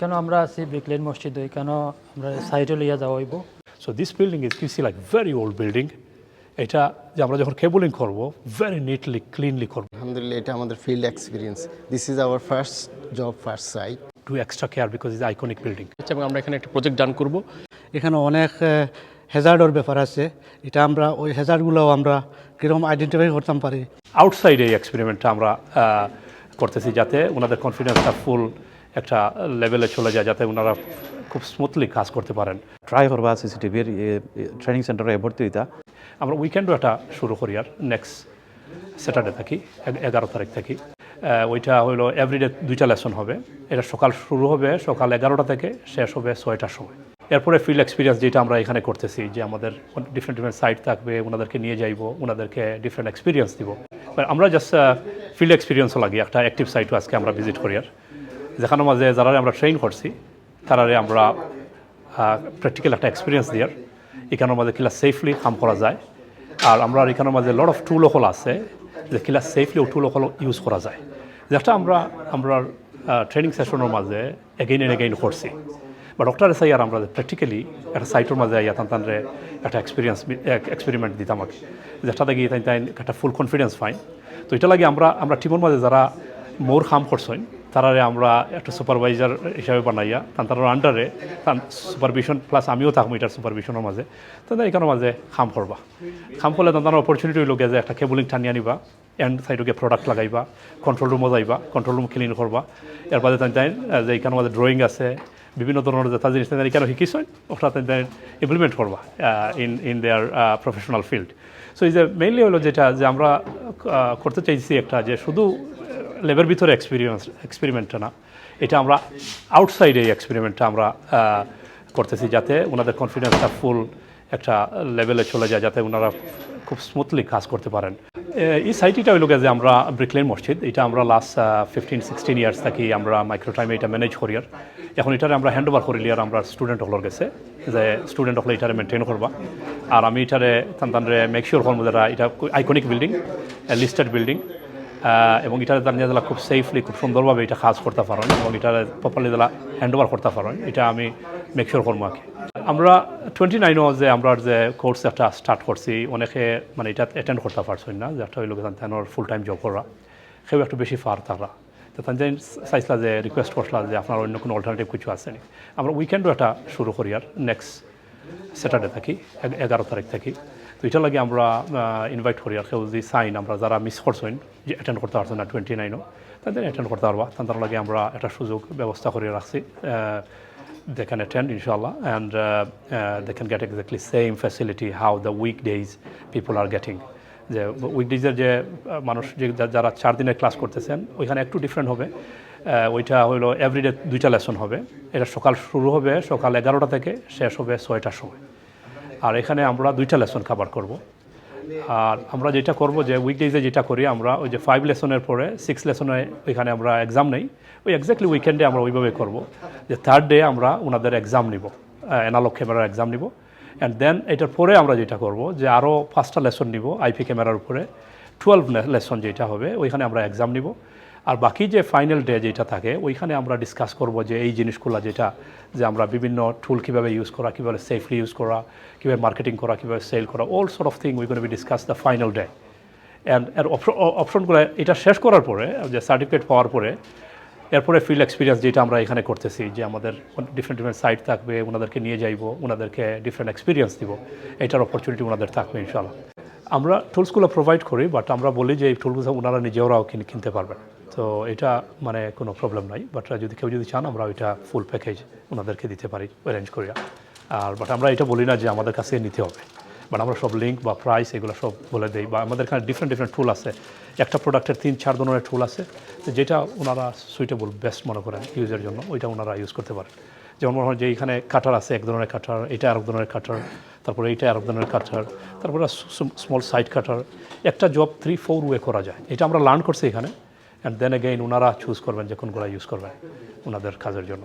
কেন আমরা আছি ব্রিকলেন মসজিদ? ওই কেন আমরা সাইডে লইয়া যাওয়া হইব? So this building is you see like very old building এটা যে আমরা যখন কেবলিং করব ভেরি নিটলি ক্লিনলি করব। আলহামদুলিল্লাহ এটা আমাদের field experience this is our first job first site to extra care because is iconic building এবং আমরা এখানে একটা প্রজেক্ট ডান করব। এখানে অনেক হ্যাজার্ডর ব্যাপার আছে। এটা আমরা ওই হ্যাজার্ডগুলোও আমরা কীরকম আইডেন্টিফাই করতাম পারি। আউটসাইড এই এক্সপেরিমেন্টটা আমরা করতেছি যাতে ওনাদের কনফিডেন্সটা ফুল একটা লেভেলে চলে যায় যাতে ওনারা খুব স্মুথলি কাজ করতে পারেন। ট্রাই করবা সিসিটিভির ট্রেনিং সেন্টারে ভর্তি হইতা। আমরা উইকেন্ডও একটা শুরু করি আর নেক্সট স্যাটারডে থাকি এগারো তারিখ থাকি। ওইটা হলো এভরিডে দুইটা লেসন হবে। এটা সকাল শুরু হবে সকাল এগারোটা থেকে শেষ হবে ছয়টার সময়। এরপরে ফিল্ড এক্সপিরিয়েন্স যেটা আমরা এখানে করতেছি যে আমাদের ডিফারেন্ট ডিফারেন্ট সাইট থাকবে ওনাদেরকে নিয়ে যাইব ওনাদেরকে ডিফারেন্ট এক্সপিরিয়েন্স দিব। আমরা জাস্ট ফিল্ড এক্সপিরিয়েন্সও লাগি একটা অ্যাক্টিভ সাইটও আজকে আমরা ভিজিট করি আর। যেখানে মাঝে যারা আমরা ট্রেন করছি, তারারে আমরা প্র্যাকটিক্যাল একটা এক্সপিরিয়েন্স দিয়ার। এখানের মাঝে কিলা সেফলি কাম করা যায়। আর আমরা এখানের মাঝে লট অফ টুল হল আছে, যে কিলা সেফলি টুল হল ইউজ করা যায়। যেটা আমরা আমরা ট্রেনিং সেশনের মাঝে এগেইন এন্ড এগেইন করছি। বা ডক্টর এসআই আর আমরা প্র্যাকটিক্যালি একটা সাইটের মাঝে ইয়া তান তানরে একটা এক্সপিরিয়েন্স এক্সপেরিমেন্ট দিতাম আর কি যেটা গিয়ে তাই তাই একটা ফুল কনফিডেন্স পাইন তো এটা লাগে আমরা আমরা টিমের মাঝে যারা মোর কাম করছেন তারারে আমরা একটা সুপারভাইজার হিসাবে বানাইয়া, তান তার আন্ডারে তার সুপারভিশন প্লাস আমিও থাকব এটার সুপারভিশনের মাঝে তাদের এখানের মাঝে খাম করবা। খাম করলে তার অপরচুনিটি গিয়ে যে একটা কেবলিং টানিয়ে আনিবা এন্ড সাইডকে প্রোডাক্ট লাগাইবা কন্ট্রোল রুমও যাইবা কন্ট্রোল রুম ক্লিন করবা। এর বাদে তাই যে এখানের মাঝে ড্রয়িং আছে, বিভিন্ন ধরনের যে জিনিস তাই এখানে ওটা তাই তাই ইমপ্লিমেন্ট করবা in in their professional field so এই যে মেইনলি হলো যেটা যে আমরা করতে চাইছি একটা যে শুধু লেবের ভিতরে এক্সপিরিয়েন্স এক্সপেরিমেন্টটা না। এটা আমরা আউটসাইডে এই এক্সপেরিমেন্টটা আমরা করতেছি যাতে ওনাদের কনফিডেন্সটা ফুল একটা লেভেলে চলে যায়, যাতে ওনারা খুব স্মুথলি কাজ করতে পারেন। এই সাইটটা হইল যে আমরা ব্রিকলেন মসজিদ এটা আমরা লাস্ট ফিফটিন সিক্সটিন ইয়ার্স থাকি আমরা মাইক্রো টাইমে এটা ম্যানেজ করি আর। এখন এটার আমরা হ্যান্ড ওভার করিলি আর আমরা স্টুডেন্ট হলর গেছে, যে স্টুডেন্ট হলে এটারে মেনটেন করবা। আর আমি এটারে তান তানরে মেক শিওর করব যারা এটা আইকনিক বিল্ডিং লিস্টেড বিল্ডিং এবং এটা তার নিয়ে খুব সেফলি খুব সুন্দরভাবে এটা কাজ করতে পারেন এবং এটা প্রপারলি তারা হ্যান্ড ওভার করতে পারেন, এটা আমি মেক শিওর করব কি আমরা টোয়েন্টি নাইনও যে আমরা যে কোর্স একটা স্টার্ট করছি, অনেকে মানে এটা অ্যাটেন্ড করতে পারছেন না হইল তানোর ফুল টাইম জব করা। সেও একটু বেশি ফার তারা। তো তান চাইছিলা যে রিকোয়েস্ট করছিলা যে আপনার অন্য কোনো অল্টারনেটিভ কিছু আছে আমরা উইকেন্ডও একটা শুরু করি আর নেক্সট স্যাটারডে থাকি এগারো তারিখ থাকি। তো এটা লাগে আমরা ইনভাইট করি আর কেউ যদি সাইন আমরা যারা মিস করছেন যে অ্যাটেন্ড করতে পারছেন না টোয়েন্টি নাইনও তাদের অ্যাটেন্ড করতে পারবা। তাদের লাগে আমরা একটা সুযোগ ব্যবস্থা করে রাখছি। they can attend inshallah and uh, uh, they can get exactly same facility how the weekdays are getting যে উইকডেজের যে মানুষ যে যারা চার দিনের ক্লাস করতেছেন ওইখানে একটু ডিফারেন্ট হবে। ওইটা হলো এভরিডে দুইটা লেসন হবে। এটা সকাল শুরু হবে, সকাল এগারোটা থেকে শেষ হবে ছয়টার সময়। আর এখানে আমরা দুইটা লেসন কভার করব। আর আমরা যেটা করব যে উইকডেজে যেটা করি, আমরা ওই যে ফাইভ লেসনের পরে সিক্স লেসনে ওইখানে আমরা এক্সাম নেই। ওই এক্স্যাক্টলি উইকেন্ডে আমরা ওইভাবে করব যে থার্ড ডে আমরা ওনাদের এক্সাম নিব অ্যানালগ ক্যামেরার এক্সাম নিব। অ্যান্ড দেন এটার পরে আমরা যেটা করব যে আরও পাঁচটা লেসন নিব আইপি ক্যামেরার উপরে। টুয়েলভ লেসন যেটা হবে, ওইখানে আমরা এক্সাম নিব। আর বাকি যে ফাইনাল ডে যেটা থাকে, ওইখানে আমরা ডিসকাস করব যে এই জিনিসগুলো যেটা, যে আমরা বিভিন্ন টুল কীভাবে ইউজ করা, কীভাবে সেফলি ইউজ করা, কীভাবে মার্কেটিং করা, কীভাবে সেল করা all sort of thing we be discuss the final day and এর অপশনগুলো এটা শেষ করার পরে, যে সার্টিফিকেট পাওয়ার পরে, এরপরে ফিল্ড এক্সপিরিয়েন্স যেটা আমরা এখানে করতেছি, যে আমাদের ডিফারেন্ট ডিফারেন্ট সাইট থাকবে, ওনাদেরকে নিয়ে যাইব, ওনাদেরকে ডিফারেন্ট এক্সপিরিয়েন্স দিব, এটার অপরচুনিটি ওনাদের থাকবে ইনশাল্লাহ আমরা টুলসগুলো প্রোভাইড করি বাট আমরা বলি যে এই টুলগুলো ওনারা নিজেরাও কিনে, কিনতে পারবেন। তো এটা মানে কোনো প্রবলেম নাই বাট যদি কেউ যদি চান, আমরা ওইটা ফুল প্যাকেজ ওনাদেরকে দিতে পারি অ্যারেঞ্জ করিয়া। আর বাট আমরা এটা বলি না যে আমাদের কাছে নিতে হবে। বাট আমরা সব লিঙ্ক বা প্রাইস এগুলো সব বলে দিই, বা আমাদের এখানে ডিফারেন্ট ডিফারেন্ট টুল আছে। একটা প্রোডাক্টের তিন, চার ধরনের টুল আছে, যেটা ওনারা সুইটেবল বেস্ট মনে করেন ইউজের জন্য, ওইটা ওনারা ইউজ করতে পারেন। যেমন মনে হয় যে এখানে কাটার আছে, এক ধরনের কাটার এটা আরেক ধরনের কাটার তারপরে এইটা আরেক ধরনের কাটার তারপরে স্মল সাইড কাটার একটা জব থ্রি ফোর ওয়ে করা যায়। এটা আমরা লার্ন করছি এখানে। অ্যান্ড দেন এগেইন ওনারা চুজ করবেন যে কোনগুলো ইউজ করবেন ওনাদের কাজের জন্য।